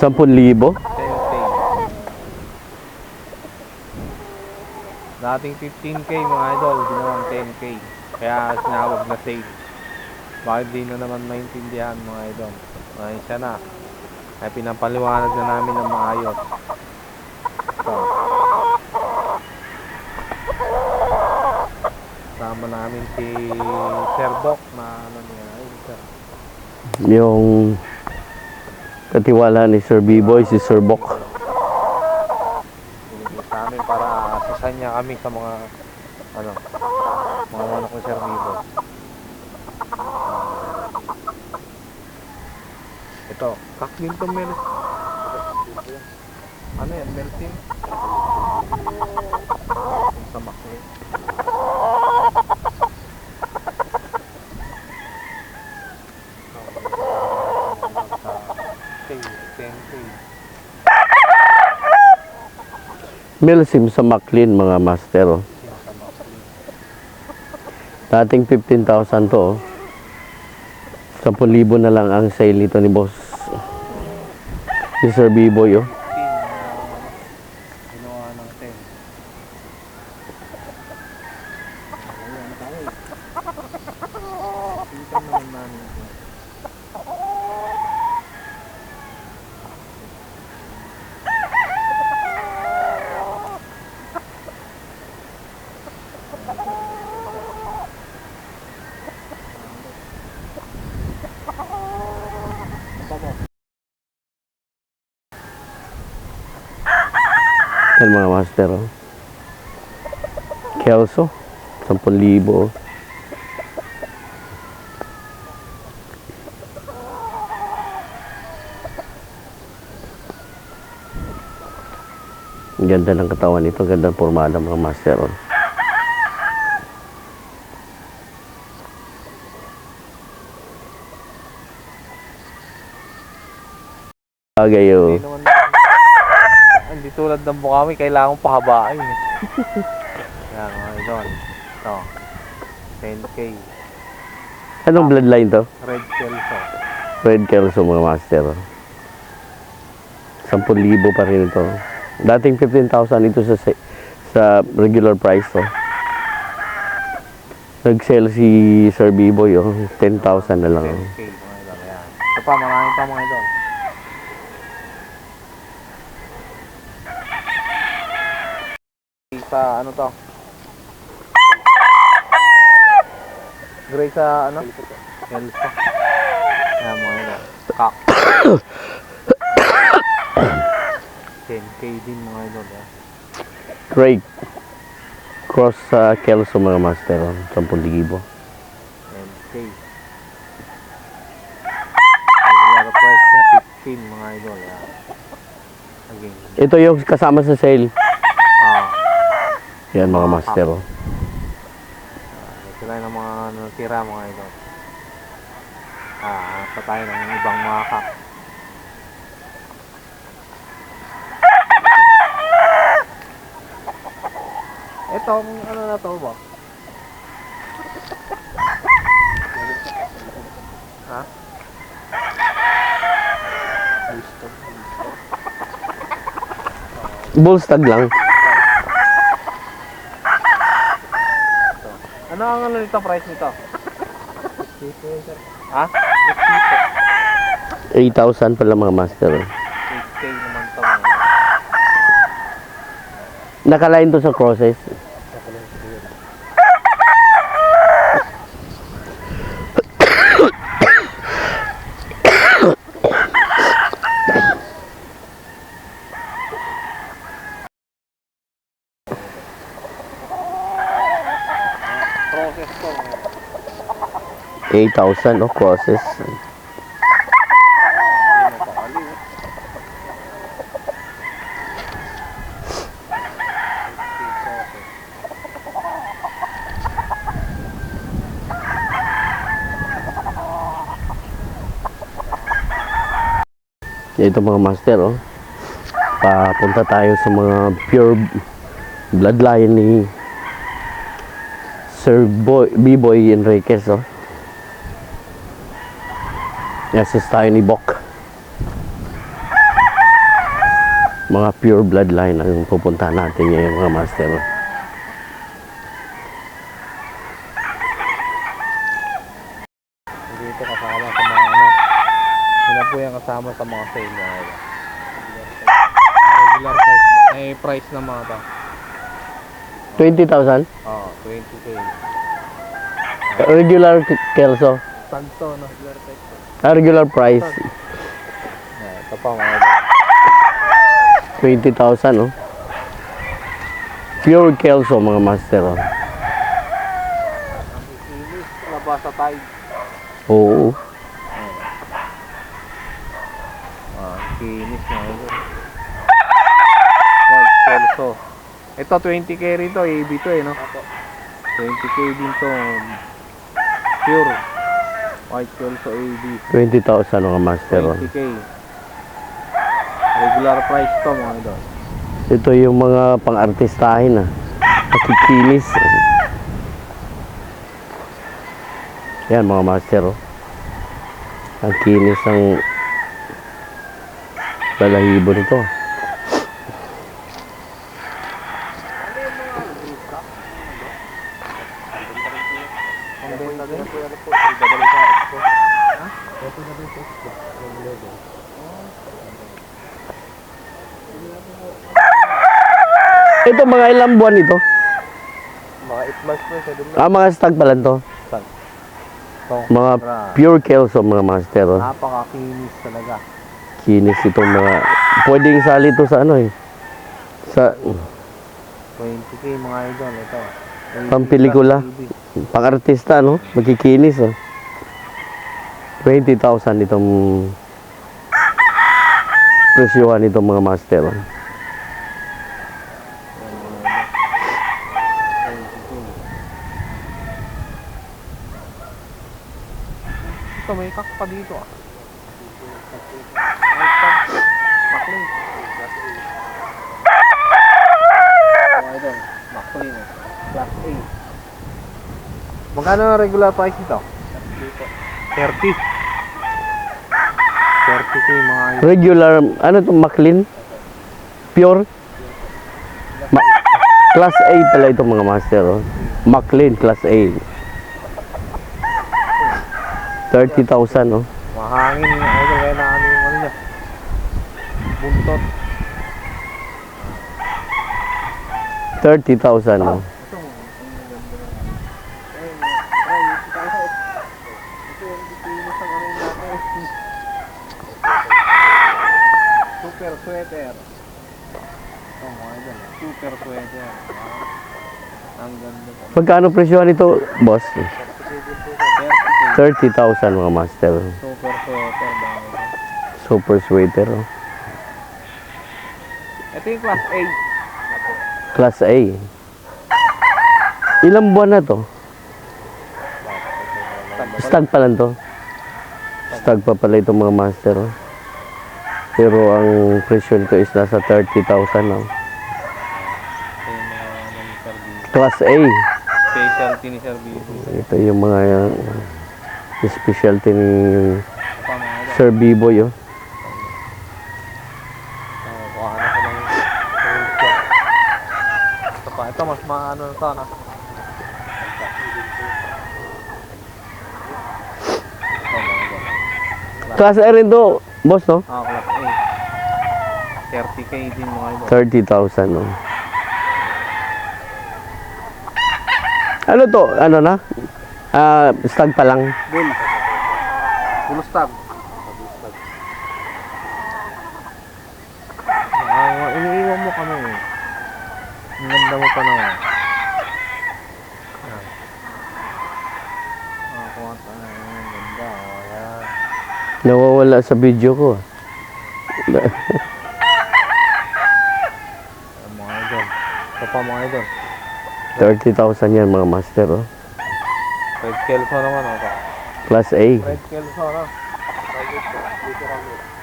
10,000. Sale sale. Dating 15k mga idol, ginawang 10k. Kaya sinawag na sale. Bakit di na naman maintindihan mga idol? Ay, siya na. Ay pinapaliwanag na namin ng maayos. So, Sama namin si Sir Doc na ano niya. Sir. Yung katiwala ni Sir B-Boy, si Sir Bok. Binigay sa amin para niya kami sa mga ano mga manok ni Sir Vivo. Ito, Kaklinton Mel. Ano yan, Meltin? Yung sa Maclean. Sa sale, 10K. Milsim sa Maclean mga master. Dating 15,000 to. Oh. 10,000 na lang ang sale nito ni boss. Ni Sir B-Boy. Oh. 15 na ginawa ng 10. Ayan, tayo. Kita naman namin. ito. Yan mga master. Oh. Kelso. 10,000. Oh. Ganda ng katawan nito. Ganda ng formada mga master. Oh. Bagay oh. Hindi tulad ng bukami, kailangan pahabain. eh. Yan mga idol. Ito. 10k. Anong bloodline to? Red Kelso. Red Kelso mga master. 10,000 pa rin ito. Dating 15,000 ito sa sa regular price to. Nag-sell si Sir B-Boy oh, 10,000 na lang. oh. 10k mga idol. Yan. Ito pa, marami pa mga idol. Sa ano to? Gray sa ano? Kelso. Yan mga idol. Kak. 10k din mga idol. Yan. Craig. Cross sa Kelso mga master. oh, 10,000. 10k. Regular price na 15 mga idol. Yan. Again. Ito yung kasama sa sale. Ah. Yan mga master. oh. Ito lang ng mga natira mga idol. Ah, pa tayo ng ibang mga kak. Ito, ano na to ba? Ha? Bullstag lang. Ano ang ano nito, price nito? Ha? 8,000 pala mga master. oh. 8K naman to Nakalain to sa crosses. process to. 8,000 oh, eh. Ito mga master, oh. Papunta tayo sa mga pure bloodline ni Sir Boy, B-Boy Enriquez, oh. Assist tayo ni Bok. Mga pure bloodline ang pupuntahan natin ngayon mga master. oh. Dito kasama sa mga ano. Sila po yung kasama sa mga sale idol. Regular price. Eh, price na mga to. 20,000? Oo, 20k. Regular Kelso. Santo, no? Regular price. Ah, regular price. Ito pa mga idol. 20,000, oh. Pure Kelso mga master, oh. Nabasa tayo. Oo. Ah, kinis idol. White Kelso. Ito, 20k rito. AB to eh, no? 20k din to. Pure. White Kelso AB. 20,000 mga master, oh. 20k. Regular price to mga idol. Ito yung mga pang-artistahin, ah. Nakikinis. Yan mga master, oh. Ang kinis ng balahibo nito. ah. Ang benta din. Ibabalik sa expo. Ha? Ito. Ito mga ilang buwan ito? Mga 8 months po sa doon. Ah, mga stag pala to. Ito. Mga Bra. pure Kelso mga master, oh. Napakakinis talaga. Kinis itong mga... Pwedeng sali to sa ano, eh. Sa 20k mga idol. Ito. Pampelikula. pang-artista, no? Magkikinis, oh. 20,000 itong presyuhan itong mga master. Ito may kak pa dito ah. Magkano ang regular price nito? 30. 30k mga idol. Regular, ano to McLean? Pure? Ma- class A pala itong mga master, oh. McLean, Class A. 30,000, oh. Mahangin yung idol kaya na ano yung ano niya. Buntot. 30,000, oh. Ito, ang ganda na. Ay, ay, ay, ito yung bikinis ang ano natin. Super sweater. Ito mga idol. Super sweater. Ang ganda po. Magkano presyuhan ito, boss? 30k. 30,000 mga master. Super sweater. Super sweater, oh. Ito yung class A. Class A. Ilang buwan na to? Stag pa lang to. Stag pa pala itong mga master. oh. Pero ang presyo nito is nasa 30,000 Ito lang. yung ano. Class A. Specialty ni service. Ito yung mga uh, specialty ni. Sir. Oh. Ano lang rules yan. Ito mas maano na? Ito, mga idol. Class A rin to, boss, no? Ah, class A. 30k din mga idol. 30,000. No? Ano to? Ano na? Ah, stag pa lang. Bull. Bull stag. Ah, iniiwan mo kami eh. Ang ganda mo pa naman. Yan. Ah, kuha tayo. Ang ganda. Oh, yan. Nawawala sa video ko. mga idol. Ito pa mga idol. 30,000 yan mga master. Oh. Red Kelso naman ako. Class A. Red Kelso rounded.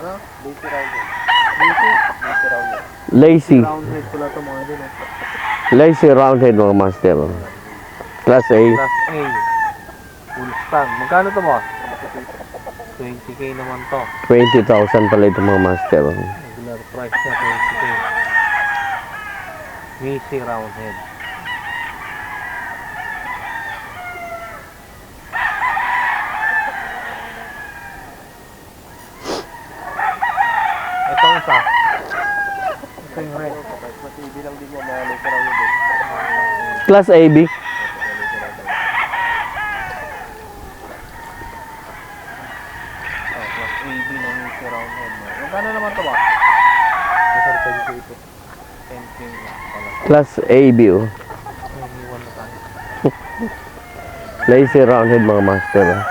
Ano? Dito rounded. Dito? Dito rounded. Lazy. Rounded pala ito mga idol. oh. Lazy roundhead mga master. Oh. Class A. Class A. Full stand. Magkano to boss? 20k naman to. 20,000 pala ito mga master. Regular price niya 20k. Missy round head. Ito isa. Ito yung red. Na. Class AB. Oh, plus AB ng Missy round head. no? Magkano naman to ba? Ito 10k ito. 10k lang pala. Class na tayo. Lazy roundhead mga master. oh.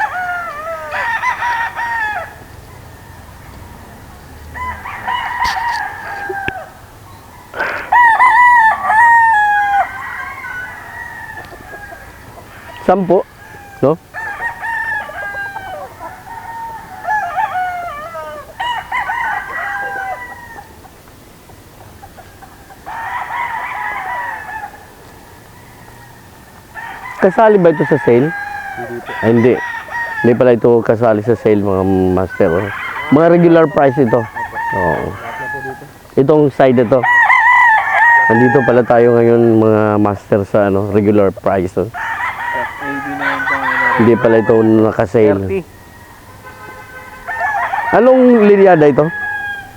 Sampo, no? Kasali ba ito sa sale? Ay, hindi. Hindi pala ito kasali sa sale mga master. oh. Mga regular price ito. Oo. Itong side ito. Nandito pala tayo ngayon mga master sa ano, regular price. oh. Hindi pala ito nakasale. 30. Anong linyada ito?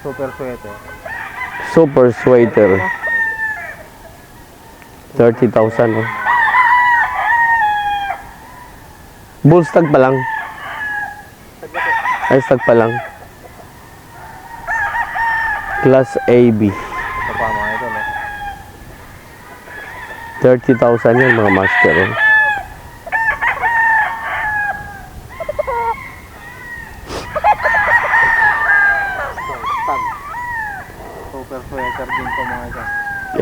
Super sweater. Super sweater. 30,000. Oh. Bull stag pa lang. Ay, stag pa lang. Class AB. Ito pa mga ito, no? 30,000 yan mga master. oh. Mga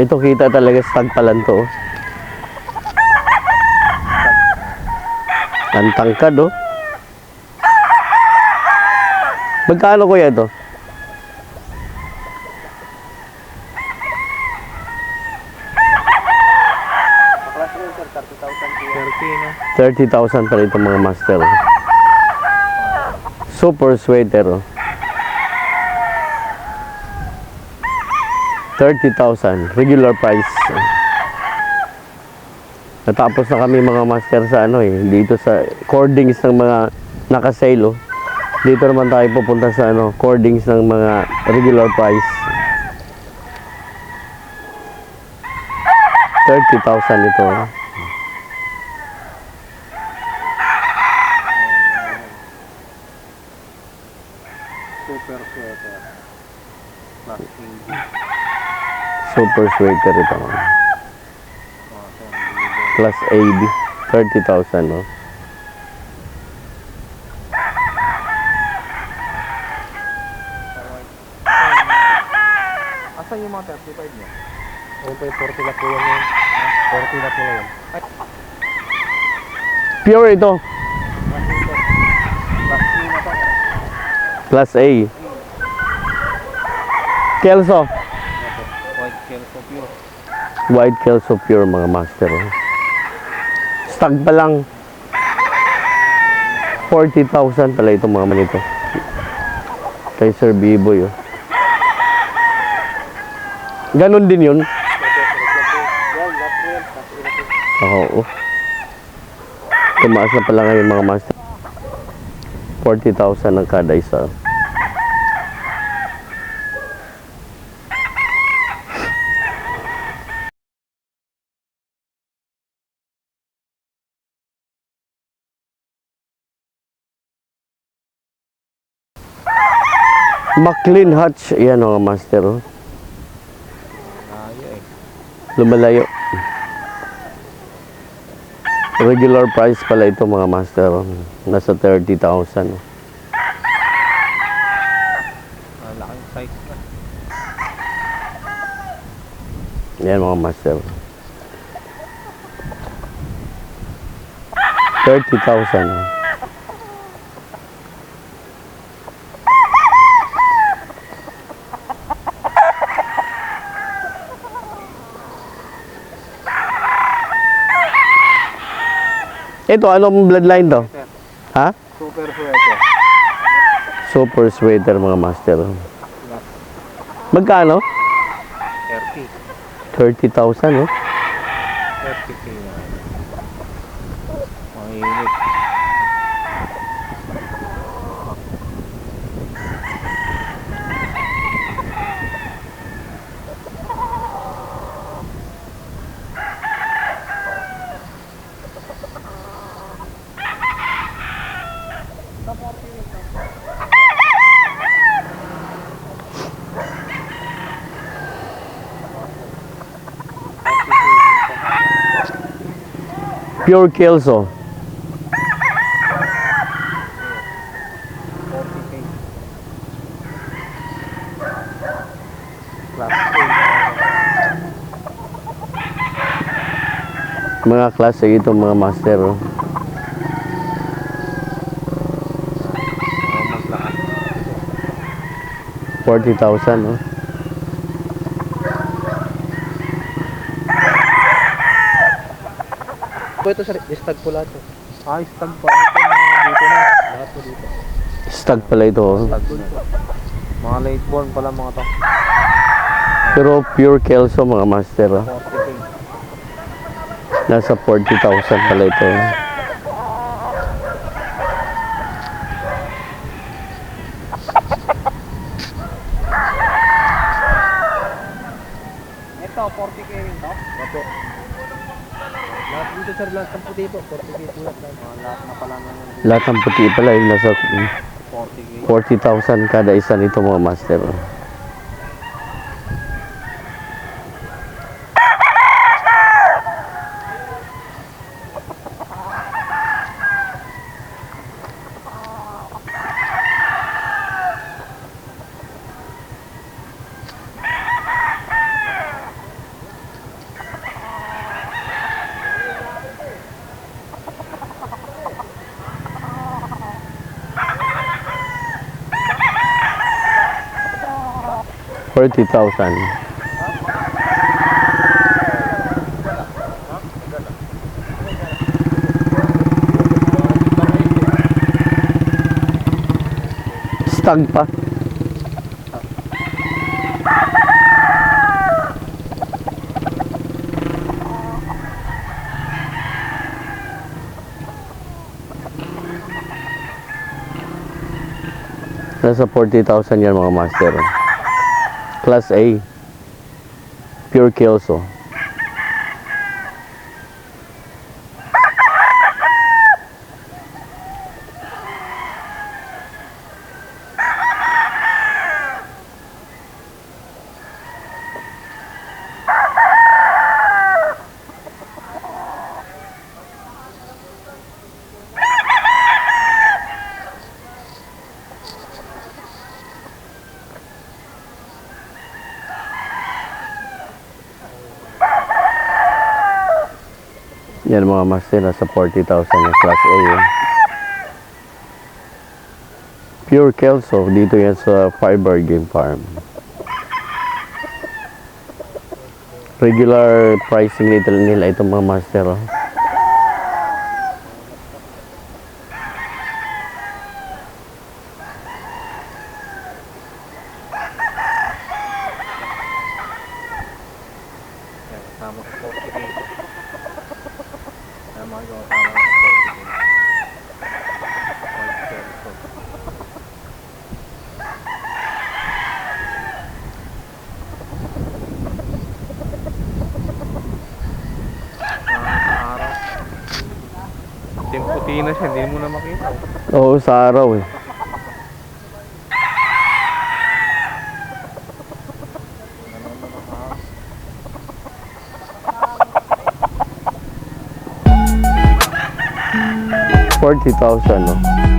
ito. Kita talaga stag pa lang to. Ang tangkad oh. Magkano kuya ito? Class sweater, 30,000 30,000 po. pala ito mga master. Super sweater. oh. 30,000 regular price. Natapos na kami mga master sa ano eh, dito sa cordings ng mga naka-sale oh. Dito naman tayo pupunta sa ano, cordings ng mga regular price. 30,000 ito. oh. Super sweater. Super sweater ito. Oh, 10,000. Plus AB. 30,000 no. Asan yung mga 35 niya? Ayun pa yung 40 na po yan yun. 40 na po. Ay, Pure ito. Plus A. Kelso. White Kelso pure. White Kelso pure mga master. oh. Stag pa lang. 40,000 pala itong mga manito. Kay Sir Biboy. Oh. Ganon din yun. Oo. Oh. Tumaas na pala ngayon mga master. 40,000 ang kada isa. McLean Hutch. Yan mga master. Oh. Eh. Lumalayo. Regular price pala ito mga master. Nasa 30,000. Ang laking size na. Yan mga master. 30,000. Ito, anong bloodline to? Ha? Super sweater. Super sweater mga master. Magkano? 30. 30,000 oh. 30k na. Mainit. Pure Kelso. 40k. Class Mga klase ito mga master. oh. A. Maglakad. 40,000 oh. Po ito sir, stag po lahat. eh. Ay, stag pa. Ito mga dito na. Lahat po dito. Stag pala ito. Stag na. Mga late born pala mga to. Pero pure Kelso mga master. 40k. Nasa 40,000 pala ito. Ito, 40k rin to? Opo. Dito sir, lahat ng puti po. 40k po lahat. Mga lahat na pala. Lahat ng puti pala yung nasa 40k. 40,000 kada isa nito mga master. Oh. Forty thousand. Stag pa. Nasa 40,000 yan mga master. Class A. Pure Kelso. Yan mga master, nasa 40,000 yung Class A. Yan. Pure Kelso, dito yan sa Fiber Game Farm. Regular pricing nila itong mga master. Oh. Yan, tama sa 40k. Tama ko, tama sa 40k. White Kelso. Ah, araw. Timputi na siya, hindi mo na makita. Oo, sa araw eh. Forty thousand, no?